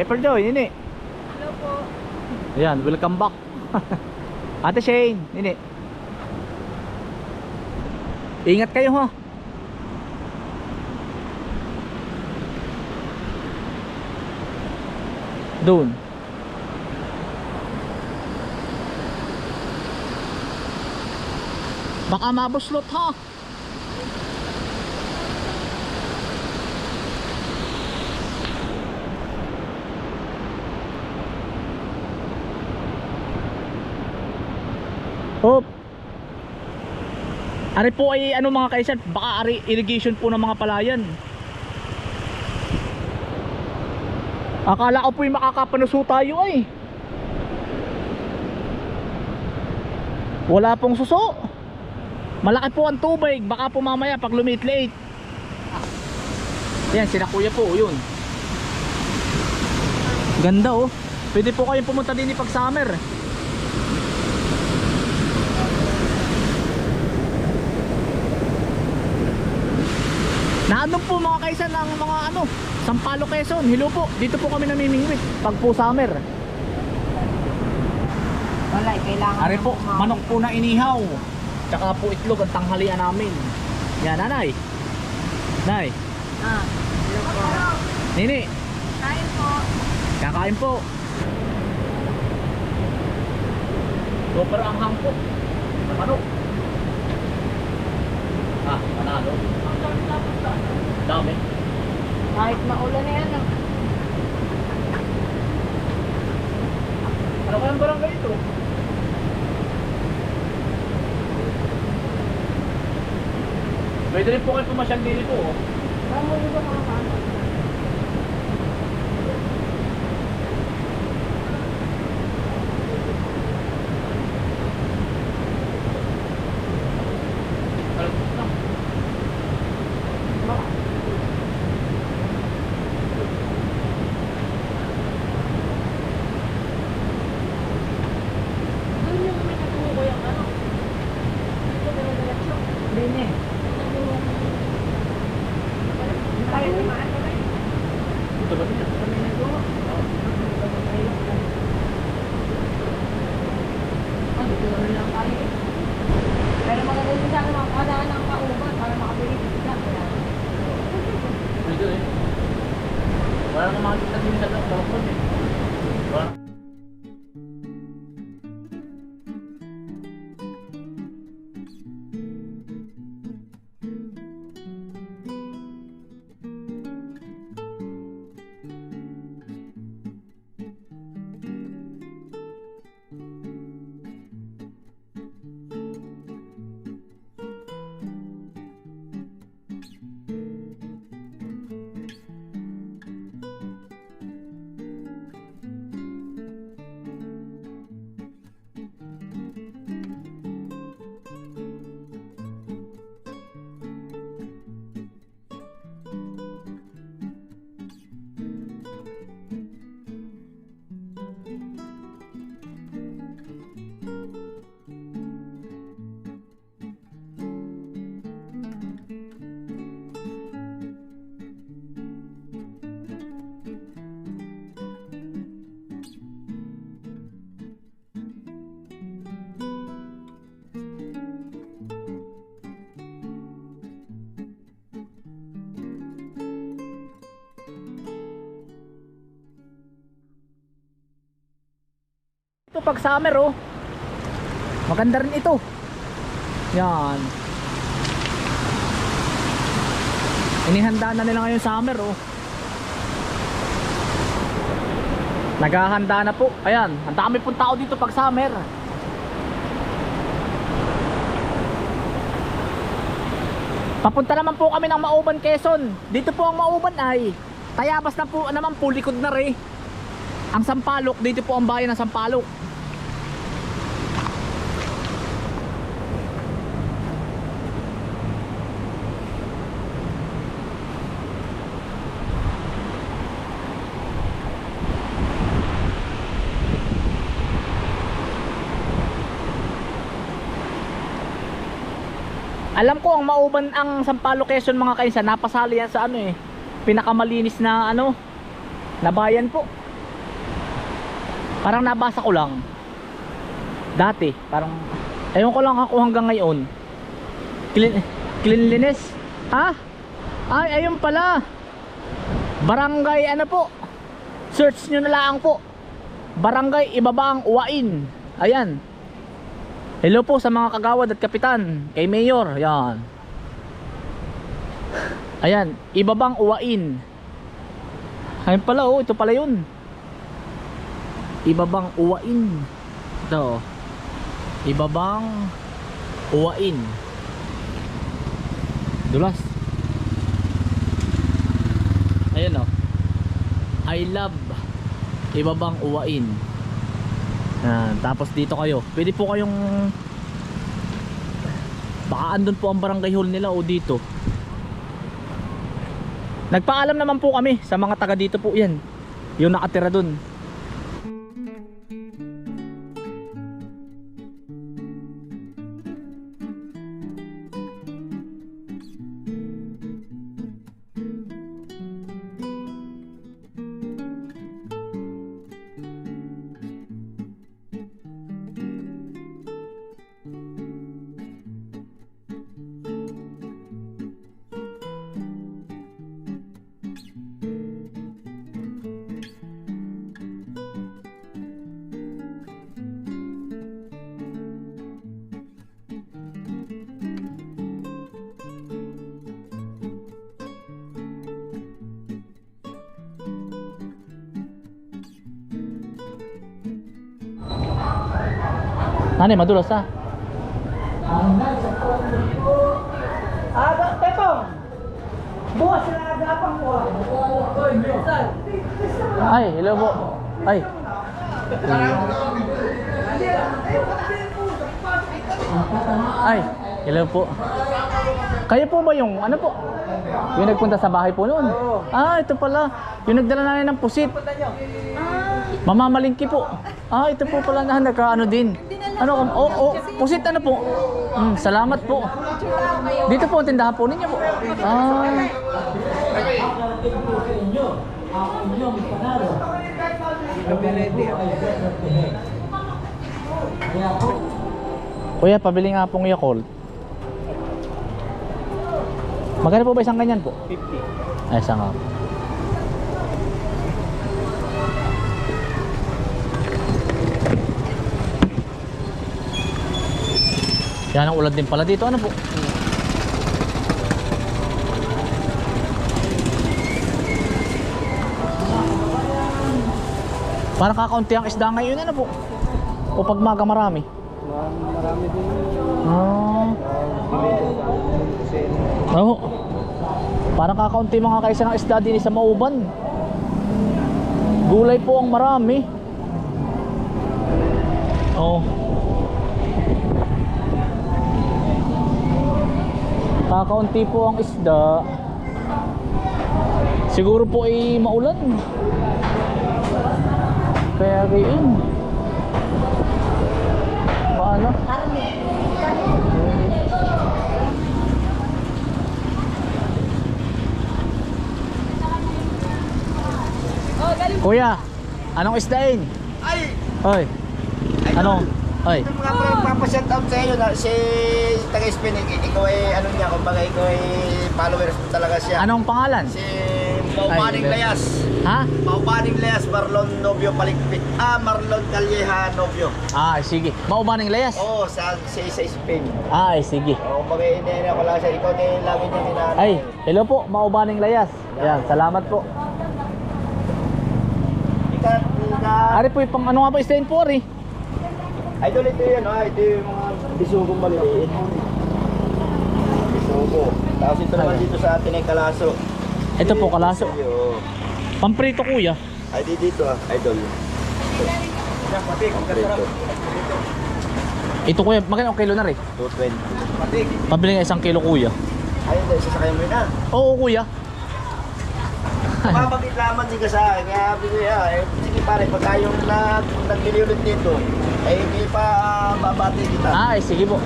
April Joy, nini. Hello po. Ayan, welcome back. Ate Shane, nini. Ingat kayo ha. Doon. Baka mabuslot ha. Hop. Ari po ay ano mga kaisan, baka ari irrigation po ng mga palayan. Akala ko po yung makakapanuso tayo ay. Wala pong suso. Malaki po ang tubig, baka po mamaya pag lumit-late. Yan, sina kuya po, yun. Ganda oh. Pwede po kayong pumunta din pag summer. Naandun po mga kaisan ng mga ano, Sampalo Quezon. Hello po, dito po kami namimingwit pag po summer. Wala, kailangan ng po, manok po na inihaw. Tsaka po itlog ang tanghalian namin. Yan, nanay. Nay, Ah, hello po. nini, Kain po. kakain po. Super ang hangko. Sa manok. Ah, panalo. Dami. Kahit maulan na yan. ah. Ano kayang barangay ito? Pwede rin po kayo pumasyal dito oh. Saan mo yung mga kama? Ito pag summer oh. Maganda rin ito. Yan. Inihanda na nila ngayon summer oh. Naghahanda na po. Ayan, ang dami pong tao dito pag summer. Papunta naman po kami ng Mauban, Quezon. Dito po ang Mauban ay Tayabas na po naman po likod na rin. Ang Sampalok, dito po ang bayan ng Sampalok. Alam ko ang mauban ang Sampalo Quezon mga kainsan, napasali yan sa ano eh, pinakamalinis na ano, na bayan po. Parang nabasa ko lang. Dati, parang ewan ko lang ako hanggang ngayon. Clean, cleanliness? Ha? Ay, ayun pala. Barangay ano po? Search nyo na lang po. Barangay Ibabang Uwain. Ayan. Hello po sa mga kagawad at kapitan. Kay Mayor. Yan. Ayan. Ibabang Uwain. Ayun pala oh. Ito pala yun. Ibabang Uwain. Ito. Ibabang Uwain. Dulas. Ayan oh. I love Ibabang Uwain. Yan. Tapos dito kayo. Pwede po kayong baka andun po ang barangay hall nila o dito. Nagpaalam naman po kami sa mga taga dito po yan. Yung nakatira dun. Nanay, madulas ha. Aga, Pepong! Bukas na agapang ko. Ay, hello po. Ay. Ay, hello po. Kayo po ba yung, ano po? Yung nagpunta sa bahay po noon? Ah, ito pala. Yung nagdala namin ng pusit. Mamamalingki po. Ah, ito po pala na nagka ano din. Ano, oh, oh, pusit ano po? Mm, salamat po. Dito po ang tindahan po ninyo po. Ah. Kuya, pabili nga pong Yakult. Magkano po ba isang ganyan po? 50. Ay, isang nga. Yan ang ulad din pala dito. Ano po? Parang kakaunti ang isda ngayon. Ano po? O pag maga marami? Marami din. Ah. Oo. Parang kakaunti mga kaisa ng isda din sa Mauban. Gulay po ang marami. Oo. Kakaunti po ang isda. Siguro po ay maulan. Kaya gayon. Paano? Kuya, anong isdain? Ay! Hoy. Anong? Hoy. Ito mga pala magpapashout out sa iyo na si taga-Spain. ik- Ikaw ay ano niya, kumbaga ikaw ay followers mo talaga siya. Anong pangalan? Si Maupaning Ay, Layas. Ha? Maupaning Layas, Marlon Novio Palikpit. Ah, Marlon Calleja Novio. Ah, sige. Maubaning layas. Oo, sa, sa, sa Spain. Ah, ay, sige. Oo, kumbaga hindi ko lang siya. Ikaw din lagi niya minano. Ay, hello po, maubaning layas. Yan, salamat po. Ika, ika. Ari po yung pang ano nga ba isdain po, Ari? Idol ito yun, ah. Ito yung mga bisugong maliliit. Bisugo. Tapos ito naman dito sa atin ay kalaso. Ito po, kalaso. Pamprito kuya. Ay, di dito ah, idol. Pampreto. Ito kuya, magkano kilo na rin? 220. Pabili nga isang kilo kuya. Ayun, sasakay mo yun ah. Oo kuya. Mabagit lamang din ka sa akin. Kaya bigay ah, eh, pare, pagka yung nag, nagbili ulit dito, ay hindi pa babati kita. Ah, ay, sige po.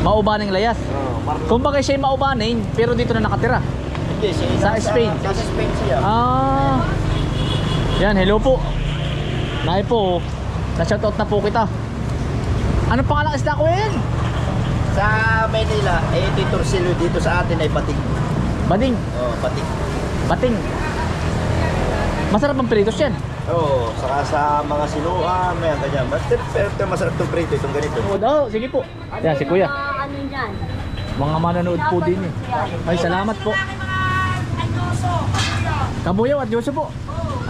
Maubaning layas. Oh, Marlon. Kung bagay siya maubaning, pero dito na nakatira. Hindi, siya sa nasa- Spain. Nasa Spain siya. Ah. Yan, hello po. Nahi po, na-shoutout na po kita. Ano pangalang isda ko yan? Sa Manila, eh dito silo dito sa atin ay batik. Bading, Oh, batik. bating. Masarap ang pritos yan. Oo, saka sa mga sinuan, may ganyan. Mas pero masarap itong prito, itong ganito. Oh, sige po. Yan, si kuya. Mga ano yan? Mga manonood po din eh. Ay, salamat po. Kabuyaw at Yoso po.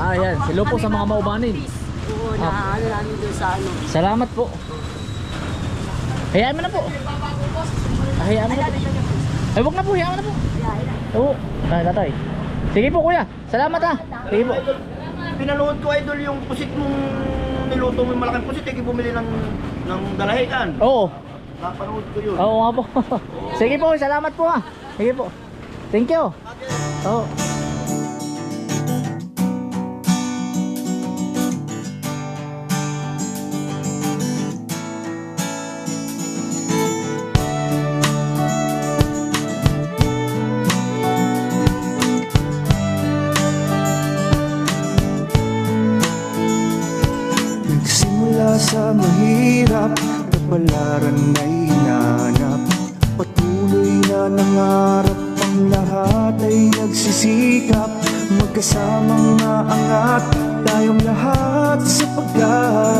Ah, yan. Silo po sa mga maubanin. Oo, na ano namin doon sa ano. Salamat po. Hayaan mo na po. Ah, Hayaan mo na po. Ay, wag na po. Hayaan mo na po. Oo. Ah, tatay. Sige po, kuya. Salamat ah. Sige po. Pinanood ko idol yung pusit mong niluto mo yung malaking pusit, eh, bumili ng ng dalahian. Oo. Napanood ko yun. Oo nga po. Sige po, salamat po ah. Sige po. Thank you. Oo. Nangarap Ang lahat ay nagsisikap. Magkasamang naangat Tayong lahat sapagkat